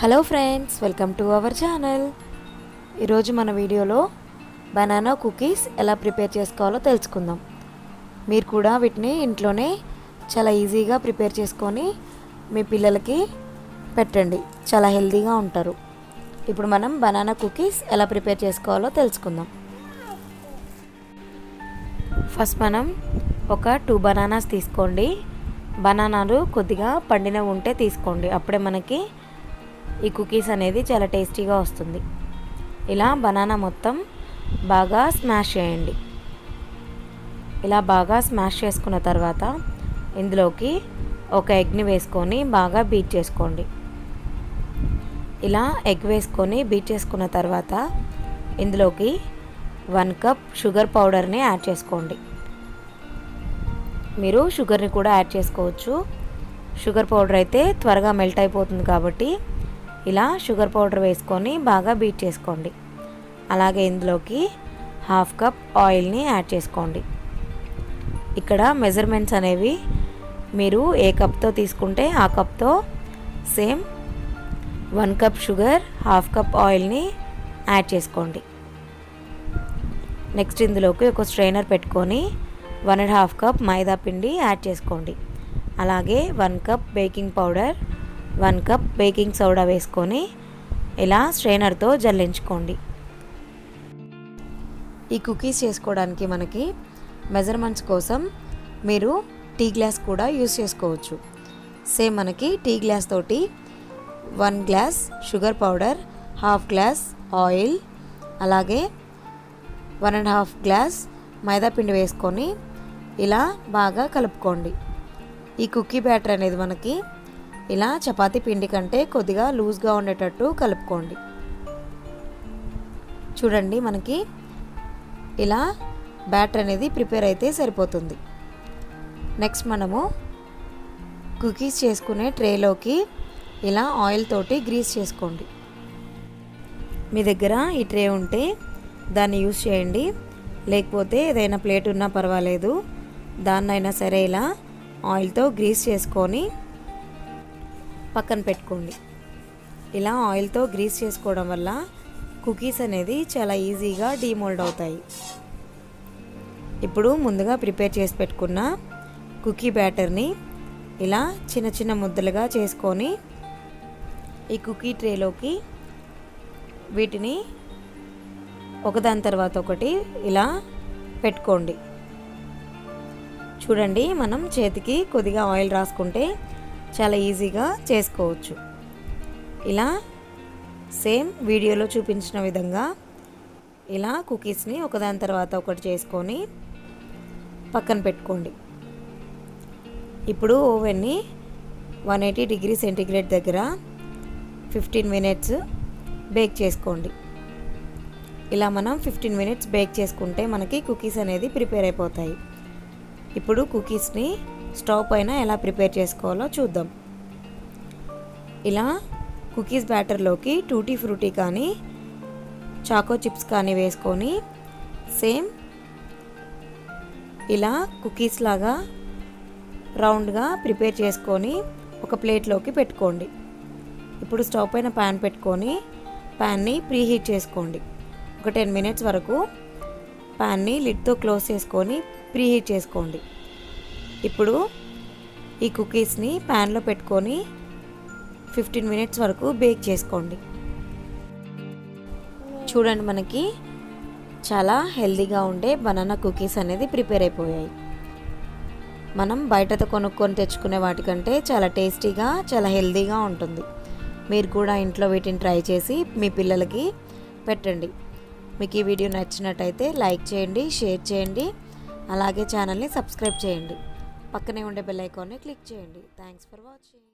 Hello friends welcome to our channel. ఈరోజు మన వీడియోలో బనానా కుకీస్ ఎలా ప్రిపేర్ చేసుకోవాలో తెలుసుకుందాం. మీరు కూడా వీటిని ఇంట్లోనే చాలా ఈజీగా ప్రిపేర్ చేసుకొని మీ పిల్లలకి పెట్టండి. చాలా హెల్తీగా ఉంటారు. ఇప్పుడు మనం బనానా కుకీస్ ఎలా ప్రిపేర్ చేసుకోవాలో తెలుసుకుందాం. ఫస్ట్ మనం ఒక టూ బనానాస్ తీసుకోండి. బనానాలు కొద్దిగా పండినవి ఉంటే తీసుకోండి. అప్పుడే మనకి ఈ కుకీస్ అనేది చాలా టేస్టీగా వస్తుంది. ఇలా బనానా మొత్తం బాగా స్మాష్ చేయండి. ఇలా బాగా స్మాష్ చేసుకున్న తర్వాత ఇందులోకి ఒక ఎగ్ని వేసుకొని బాగా బీట్ చేసుకోండి. ఇలా ఎగ్ వేసుకొని బీట్ చేసుకున్న తర్వాత ఇందులోకి వన్ కప్ షుగర్ పౌడర్ని యాడ్ చేసుకోండి. మీరు షుగర్ని కూడా యాడ్ చేసుకోవచ్చు. షుగర్ పౌడర్ అయితే త్వరగా మెల్ట్ అయిపోతుంది కాబట్టి ఇలా షుగర్ పౌడర్ వేసుకొని బాగా బీట్ చేసుకోండి. అలాగే ఇందులోకి హాఫ్ కప్ ఆయిల్ని యాడ్ చేసుకోండి. ఇక్కడ మెజర్మెంట్స్ అనేవి మీరు ఏ కప్తో తీసుకుంటే ఆ కప్తో same one cup sugar half cup ఆయిల్ని యాడ్ చేసుకోండి. నెక్స్ట్ ఇందులోకి ఒక స్ట్రైనర్ పెట్టుకొని వన్ అండ్ హాఫ్ కప్ మైదా పిండి యాడ్ చేసుకోండి. అలాగే one cup baking powder one cup baking soda వేసుకొని ఇలా స్ట్రైనర్తో జల్లించుకోండి. ఈ కుకీస్ చేసుకోవడానికి మనకి మెజర్మెంట్స్ కోసం మీరు టీ గ్లాస్ కూడా యూస్ చేసుకోవచ్చు. సేమ్ మనకి టీ గ్లాస్ తోటి one glass sugar powder half glass oil అలాగే వన్ అండ్ హాఫ్ గ్లాస్ మైదాపిండి వేసుకొని ఇలా బాగా కలుపుకోండి. ఈ కుకీ బ్యాటర్ అనేది మనకి ఇలా చపాతీ పిండి కంటే కొద్దిగా లూజ్గా ఉండేటట్టు కలుపుకోండి. చూడండి మనకి ఇలా బ్యాటర్ అనేది ప్రిపేర్ అయితే సరిపోతుంది. నెక్స్ట్ మనము కుకీస్ చేసుకునే ట్రేలోకి ఇలా ఆయిల్ తోటి గ్రీస్ చేసుకోండి. మీ దగ్గర ఈ ట్రే ఉంటే దాన్ని యూస్ చేయండి. లేకపోతే ఏదైనా ప్లేట్ ఉన్నా పర్వాలేదు. దాన్నైనా సరే ఇలా ఆయిల్తో గ్రీస్ చేసుకొని పక్కన పెట్టుకోండి. ఇలా ఆయిల్తో గ్రీస్ చేసుకోవడం వల్ల కుకీస్ అనేది చాలా ఈజీగా డీమోల్డ్ అవుతాయి. ఇప్పుడు ముందుగా ప్రిపేర్ చేసి పెట్టుకున్న కుకీ బ్యాటర్ని ఇలా చిన్న చిన్న ముద్దలుగా చేసుకొని ఈ కుకీ ట్రేలోకి వీటిని ఒకదాని తర్వాత ఒకటి ఇలా పెట్టుకోండి. చూడండి మనం చేతికి కొద్దిగా ఆయిల్ రాసుకుంటే చాలా ఈజీగా చేసుకోవచ్చు. ఇలా సేమ్ వీడియోలో చూపించిన విధంగా ఇలా కుకీస్ని ఒకదాని తర్వాత ఒకటి చేసుకొని పక్కన పెట్టుకోండి. ఇప్పుడు ఓవెన్ని వన్ ఎయిటీ డిగ్రీ సెంటీగ్రేడ్ దగ్గర ఫిఫ్టీన్ మినిట్స్ బేక్ చేసుకోండి. ఇలా మనం ఫిఫ్టీన్ మినిట్స్ బేక్ చేసుకుంటే మనకి కుకీస్ అనేది ప్రిపేర్ అయిపోతాయి. ఇప్పుడు కుకీస్ని స్టవ్ పైన ఎలా ప్రిపేర్ చేసుకోవాలో చూద్దాం. ఇలా కుకీస్ బ్యాటర్లోకి టూటీ ఫ్రూటీ కానీ చాకో చిప్స్ కానీ వేసుకొని సేమ్ ఇలా కుకీస్ లాగా రౌండ్గా ప్రిపేర్ చేసుకొని ఒక ప్లేట్లోకి పెట్టుకోండి. ఇప్పుడు స్టవ్ పైన ప్యాన్ పెట్టుకొని ప్యాన్ని ప్రీహీట్ చేసుకోండి. ఒక టెన్ మినిట్స్ వరకు ప్యాన్ని లిడ్తో క్లోజ్ చేసుకొని ప్రీహీట్ చేసుకోండి. ఇప్పుడు ఈ కుకీస్ని ప్యాన్లో పెట్టుకొని ఫిఫ్టీన్ మినిట్స్ వరకు బేక్ చేసుకోండి. చూడండి మనకి చాలా హెల్దీగా ఉండే బనానా కుకీస్ అనేది ప్రిపేర్ అయిపోయాయి. మనం బయటతో కొనుక్కొని తెచ్చుకునే వాటికంటే చాలా టేస్టీగా చాలా హెల్దీగా ఉంటుంది. మీరు కూడా ఇంట్లో వీటిని ట్రై చేసి మీ పిల్లలకి పెట్టండి. మీకు ఈ వీడియో నచ్చినట్టయితే లైక్ చేయండి షేర్ చేయండి. అలాగే ఛానల్ని సబ్స్క్రైబ్ చేయండి. పక్కనే ఉండే బెల్ ఐకాన్ని క్లిక్ చేయండి. Thanks for watching